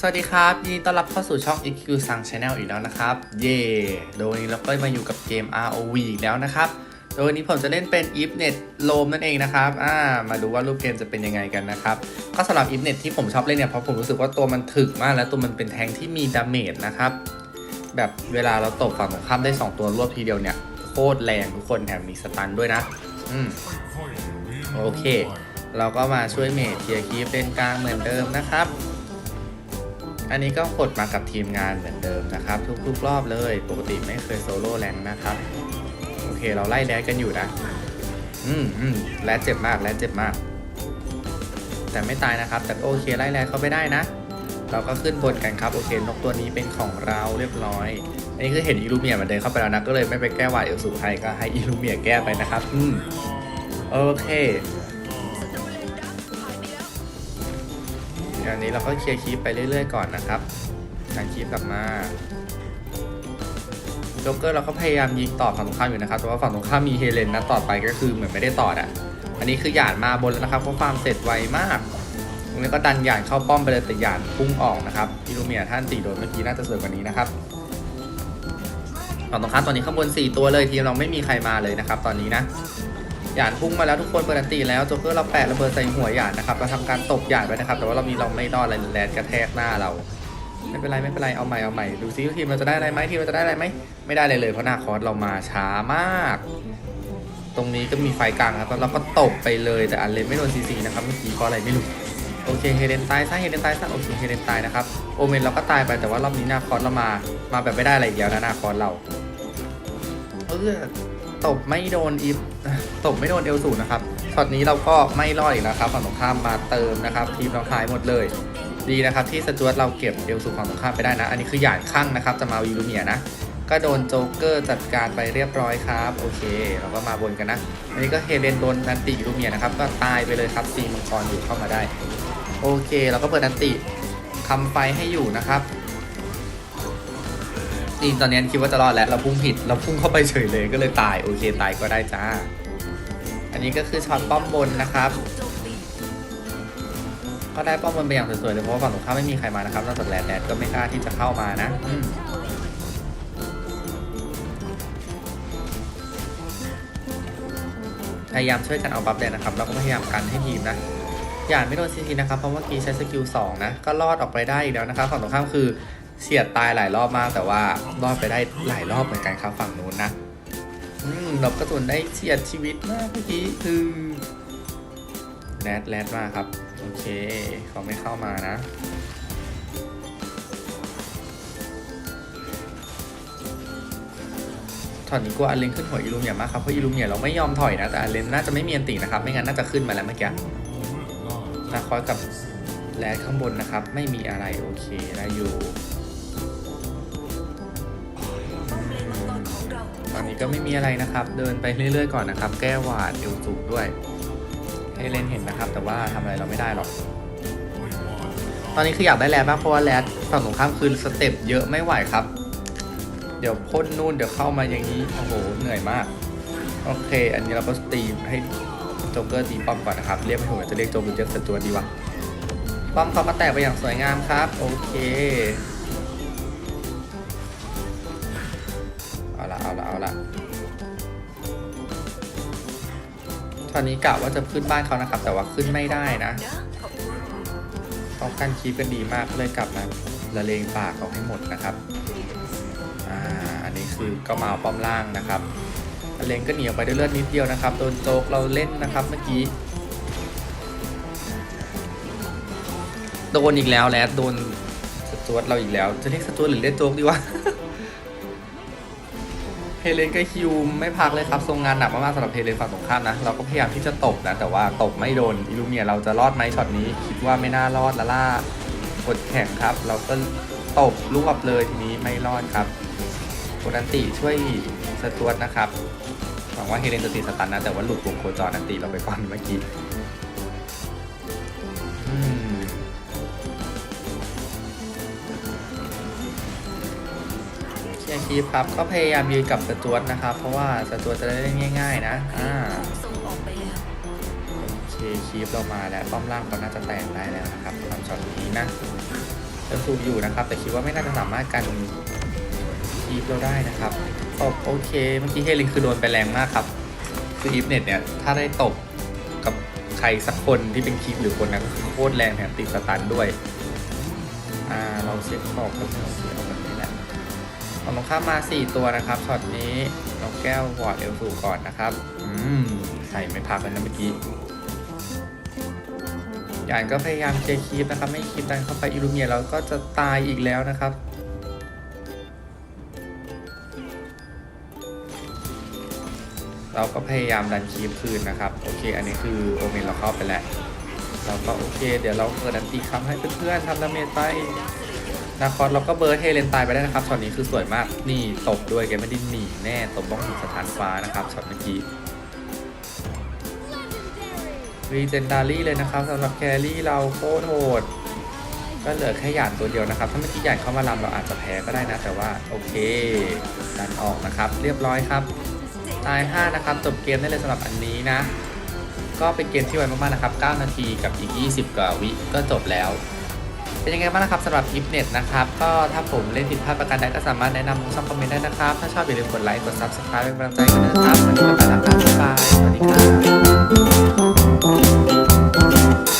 สวัสดีครับยินดีต้อนรับเข้าสู่ช่อง EQ สัง Channel อีกแล้วนะครับ เย่โดยวันนี้เราก็มาอยู่กับเกม ROV อีกแล้วนะครับ โดยวันนี้ผมจะเล่นเป็น i f n e t l o m นั่นเองนะครับอ่ามาดูว่ารูปเกมจะเป็นยังไงกันนะครับ ก็สำหรับ i f n e t ที่ผมชอบเล่นเนี่ยเพราะผมรู้สึกว่าตัวมันถึกมาก และตัวมันเป็นแทงที่มีดาเมจนะครับ แบบเวลาเราตบฝั่งตรงข้ามได้ 2 ตัวรวบทีเดียวเนี่ยโคตรแรงทุกคนแถมมีสตันด้วยนะอืมโอเค เราก็มาช่วยเมทเคลียคีฟเป็นกลางเหมือนเดิมนะครับ อันนี้ก็กดมากับทีมงานเหมือนเดิมนะครับ ทุกๆรอบเลย ปกติไม่เคยโซโล่แรงนะครับ โอเคเราไล่แรดกันอยู่นะ อืมอืมแรดเจ็บมากแรดเจ็บมาก แต่ไม่ตายนะครับ แต่โอเคไล่แรดเขาไปได้นะ เราก็ขึ้นบนกันครับ โอเคนกตัวนี้เป็นของเราเรียบร้อย อันนี้คือเห็นอิลูเมียมันเดินเข้าไปแล้วนะ ก็เลยไม่ไปแก้วาดเอลสูให้ก็ให้อิลูเมียแก้ไปนะครับ อืมโอเค อันนี้เราก็เคลียร์คีปไปเรื่อยๆก่อนนะครับการคีปกลับมาโจ๊กเกอร์เราก็พยายามยิงต่อฝั่งตรงข้ามอยู่นะครับ แต่ว่าฝั่งตรงข้ามมีเฮเลนนะต่อไปก็คือเหมือนไม่ได้ต่ออะ อันนี้คือหยาดมาบนแล้วนะครับ เพราะความเสร็จไวมากตรงนี้ก็ดันหยาดเข้าป้อมไปเลยแต่หยาดพุ่งออกนะครับ อิลูเมียท่านตีโดนเมื่อกี้น่าจะสวยกว่านี้นะครับฝั่งตรงข้ามตอนนี้ข้างบน 4 ตัวเลยทีมเราไม่มีใครมาเลยนะครับ ตอนนี้นะ หยาดพุ่งมาแล้วทุกคนเปิดอันตีแล้วโจ๊กเกอร์เราแปะระเบิดใส่หัวหยาดนะครับเราทำการตบหยาดไปนะครับ แต่ว่าเรามีเราไม่รอดอะไรแลนกระแทกหน้าเรา ไม่เป็นไรไม่เป็นไรเอาใหม่เอาใหม่ดูซิทีมเราจะได้อะไรไหมทีมเราจะได้อะไรไหมไม่ได้เลยเลยเพราะหน้าคอร์สเรามาช้ามาก ตรงนี้ก็มีไฟกลางครับแล้วเราก็ตบไปเลยแต่อันเลนไม่โดนซีซีนะครับเมื่อกี้เพราะอะไรไม่รู้โอเคเฮเดนตายซะเฮเดนตายซะโอเคเฮเดนตายนะครับโอเมนเราก็ตายไปแต่ว่ารอบนี้หน้าคอร์สเรามา มาแบบไม่ได้อะไรอีกแล้วนะหน้าคอร์สเราเออ ตบไม่โดนอีฟตบไม่โดนเอลสูนะครับช็อตนี้เราก็ไม่รอดอีกแล้วครับฝั่งตรงข้ามมาเติมนะครับ ทีมเราหายหมดเลย ดีนะครับที่สจวตเราเก็บเอลสูฝั่งตรงข้ามไปได้นะ อันนี้คือหยาดข้างนะครับจะมาวีลูเมียนะก็โดนโจ๊กเกอร์จัดการไปเรียบร้อยครับ โอเค เราก็มาบนกันนะ อันนี้ก็เฮเลนโดนนันติลูเมียนะครับ ก็ตายไปเลยครับตีมังกรอยู่เข้ามาได้ โอเค เราก็เปิดนันติคำไฟให้อยู่นะครับ จริงตอนนี้คิดว่าจะรอดแล้ว เราพุ่งผิด เราพุ่งเข้าไปเฉยเลยก็เลยตาย โอเค ตายก็ได้จ้า อันนี้ก็คือช็อตป้อมบนนะครับ ก็ได้ป้อมบนไปอย่างสวยๆเลยเพราะว่าฝั่งตรงข้ามไม่มีใครมานะครับนอกจากแรดแรดก็ไม่กล้าที่จะเข้ามานะพยายามช่วยกันเอาบัฟแดนนะครับแล้วก็พยายามกันให้ทีมนะอย่าไม่โดนซีทีนะครับเพราะเมื่อกี้ใช้สกิล2นะก็รอดออกไปได้อีกแล้วนะครับฝั่งตรงข้ามคือ เฉียดตายหลายรอบมากแต่ว่ารอดไปได้หลายรอบเหมือนกันครับฝั่งนู้นนะอืมหลบกระสุนได้เฉียดชีวิตมากเมื่อกี้คือแรดแรดมากครับ โอเค เขาไม่เข้ามานะ ถอนนี้กลัวอันเลนขึ้นหัวอีลูเมียมากครับ เพราะอีลูเมียเราไม่ยอมถอยนะ แต่อันเลนน่าจะไม่มีอันตินะครับ ไม่งั้นน่าจะขึ้นมาแล้วเมื่อกี้นาคอยกับแรดข้างบนนะครับ ไม่มีอะไรโอเคได้อยู่ ก็ไม่มีอะไรนะครับ เดินไปเรื่อยๆก่อนนะครับ แก้หวาดเอวสูงด้วย ให้เล่นเห็นนะครับ แต่ว่าทำอะไรเราไม่ได้หรอก ตอนนี้คืออยากได้แรดมากเพราะว่าแรดฝั่งตรงข้ามคือสเต็ปเยอะไม่ไหวครับ เดี๋ยวพ่นนู่นเดี๋ยวเข้ามาอย่างนี้ โอ้โห เหนื่อยมาก โอเค อันนี้เราก็ตีให้โจ๊กเกอร์ตีป้อมก่อนนะครับ เรียกไม่ถูกจะเรียกโจ๊กหรือเรียกสจวดีวะป้อมเขามาแตกไปอย่างสวยงามครับ โอเค ละเอาละเอาละตอนนี้กะว่าจะขึ้นบ้านเขานะครับ แต่ว่าขึ้นไม่ได้นะเขากันคีบกันดีมากเลยกลับมาละเลงปากเขาให้หมดนะครับอ่าอันนี้คือก็มาเอาป้อมล่างนะครับละเลงก็หนีออกไปด้วยเลือดนิดเดียวนะครับโดนโจกเราเล่นนะครับเมื่อกี้โดนอีกแล้วแลดโดนสจวตเราอีกแล้ว จะเรียกสจวตหรือเรียกโจกดีวะ เฮเลนก็ฮิวไม่พักเลยครับทรงงานหนักมากๆสำหรับเฮเลนฝั่งตรงข้ามนะ เราก็พยายามที่จะตบนะ แต่ว่าตบไม่โดนอิลูเมียเราจะรอดไหมช็อตนี้ คิดว่าไม่น่ารอดละล่ากดแข่งครับ เราก็ตบรวบเลยทีนี้ไม่รอดครับโคดันติช่วยสจวตนะครับหวังว่าเฮเลนจะตีสตันนะแต่ว่าหลุดวงโคจรอันตีเราไปก่อนเมื่อกี้ คีฟครับ ก็พยายามยืนกับสจวตนะครับ เพราะว่าสจวตจะได้เล่นง่าย ๆ นะ อ่าโอเคคีฟเรามาแล้วป้อมล่างก็น่าจะแตกได้แล้วนะครับทำช็อตนี้นะเอลสูอยู่นะครับ แต่คิดว่าไม่น่าจะสามารถกันอีฟเราได้นะครับตบโอเค เมื่อกี้เฮลินคือโดนไปแรงมากครับ คืออีฟเน็ตเนี่ยถ้าได้ตบกับใครสักคนที่เป็นคีฟหรือคนนั้นก็คือโคตรแรงแถมติดสตันด้วย อ่าเราเซ็ตขอบกับเราเสีย เอาแบบนี้แหละเอาลงข้ามมา 4 ตัวนะครับช็อตนี้น้องแก้ววอร์ดเอลสูก่อนนะครับ อืมใส่ไม่พักเลยนะเมื่อกี้ยานก็พยายามเคลียร์คีฟนะครับ ไม่คีฟดันเข้าไปอิลูเมียเราก็จะตายอีกแล้วนะครับเราก็พยายามดันคีฟคืนนะครับ โอเค อันนี้คือโอเมนเราเข้าไปแล้ว เราก็โอเค เดี๋ยวเราเปิดอันตีคำให้เพื่อนๆทำดาเมจไป นาคอสเราก็เบิร์ดเฮเลนตายไปได้นะครับช็อตนี้คือสวยมากนี่ตบด้วยแกไม่ได้หนีแน่ตบบ้องหินสถานฟ้านะครับช็อตเมื่อกี้รีเจนดารี่เลยนะครับสำหรับแครี่เราโคตรโหดก็เหลือแค่หยาดตัวเดียวนะครับ ถ้าเมื่อกี้หยาดเข้ามาลำเราอาจจะแพ้ก็ได้นะ แต่ว่าโอเคดันออกนะครับ เรียบร้อยครับ ตาย 5 นะครับ จบเกมได้เลยสำหรับอันนี้นะ ก็เป็นเกมที่ไวมากๆนะครับ 9 นาทีกับอีก 20 กว่าวิก็จบแล้ว เป็นยังไงบ้างนะครับสำหรับอิฟเน็ตนะครับ ก็ถ้าผมเล่นผิดพลาดประการใดก็สามารถแนะนำลงช่องคอมเมนต์ได้นะครับ ถ้าชอบอย่าลืมกดไลค์กด Subscribe เป็นกำลังใจกันนะครับวันนี้ก็ไปแล้วครับบ๊ายบายสวัสดีครับ